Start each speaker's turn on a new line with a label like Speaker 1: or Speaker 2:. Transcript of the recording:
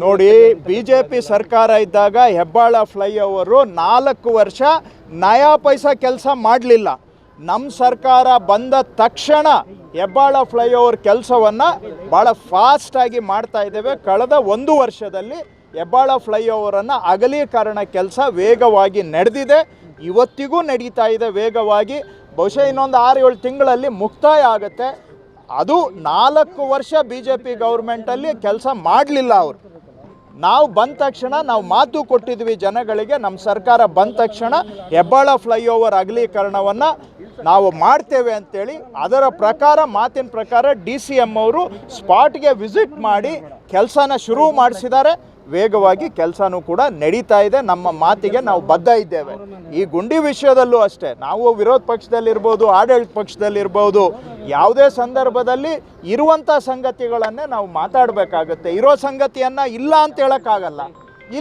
Speaker 1: ನೋಡಿ B J P ಸರ್ಕಾರ ಇದ್ದಾಗ ಹೆಬ್ಬಾಳ ಫ್ಲೈಓವರು ನಾಲ್ಕು ವರ್ಷ ನಯಾ ಪೈಸಾ ಕೆಲಸ ಮಾಡಲಿಲ್ಲ. ನಮ್ಮ ಸರ್ಕಾರ ಬಂದ ತಕ್ಷಣ ಹೆಬ್ಬಾಳ ಫ್ಲೈಓವರ್ ಕೆಲಸವನ್ನು ಭಾಳ ಫಾಸ್ಟಾಗಿ ಮಾಡ್ತಾ ಇದ್ದೇವೆ. ಕಳೆದ ಒಂದು ವರ್ಷದಲ್ಲಿ ಹೆಬ್ಬಾಳ ಫ್ಲೈಓವರನ್ನು ಅಗಲೀಕರಣ ಕೆಲಸ ವೇಗವಾಗಿ ನಡೆದಿದೆ. ಇವತ್ತಿಗೂ ನಡೀತಾ ಇದೆ ವೇಗವಾಗಿ. ಬಹುಶಃ ಇನ್ನೊಂದು ಆರು ಏಳು ತಿಂಗಳಲ್ಲಿ ಮುಕ್ತಾಯ ಆಗುತ್ತೆ. ಅದು ನಾಲ್ಕು ವರ್ಷ ಬಿ ಜೆ ಪಿ ಗೌರ್ಮೆಂಟಲ್ಲಿ ಕೆಲಸ ಮಾಡಲಿಲ್ಲ ಅವರು. ನಾವು ಬಂದ ತಕ್ಷಣ ನಾವು ಮಾತು ಕೊಟ್ಟಿದ್ವಿ ಜನಗಳಿಗೆ, ನಮ್ಮ ಸರ್ಕಾರ ಬಂದ ತಕ್ಷಣ ಹೆಬ್ಬಾಳ ಫ್ಲೈಓವರ್ ಅಗಲೀಕರಣವನ್ನು ನಾವು ಮಾಡ್ತೇವೆ ಅಂತೇಳಿ, ಅದರ ಪ್ರಕಾರ, ಮಾತಿನ ಪ್ರಕಾರ ಡಿ ಸಿ ಎಂ ಅವರು ಸ್ಪಾಟ್ಗೆ ವಿಸಿಟ್ ಮಾಡಿ ಕೆಲಸನ ಶುರು ಮಾಡಿಸಿದ್ದಾರೆ. ವೇಗವಾಗಿ ಕೆಲಸನೂ ಕೂಡ ನಡೀತಾ ಇದೆ, ನಮ್ಮ ಮಾತಿಗೆ ನಾವು ಬದ್ಧ ಇದ್ದೇವೆ. ಈ ಗುಂಡಿ ವಿಷಯದಲ್ಲೂ ಅಷ್ಟೇ, ನಾವು ವಿರೋಧ ಪಕ್ಷದಲ್ಲಿರ್ಬೋದು, ಆಡಳಿತ ಪಕ್ಷದಲ್ಲಿರ್ಬೋದು ಯಾವುದೇ ಸಂದರ್ಭದಲ್ಲಿ ಇರುವಂಥ ಸಂಗತಿಗಳನ್ನೇ ನಾವು ಮಾತಾಡಬೇಕಾಗುತ್ತೆ. ಇರೋ ಸಂಗತಿಯನ್ನು ಇಲ್ಲ ಅಂತ ಹೇಳೋಕ್ಕಾಗಲ್ಲ.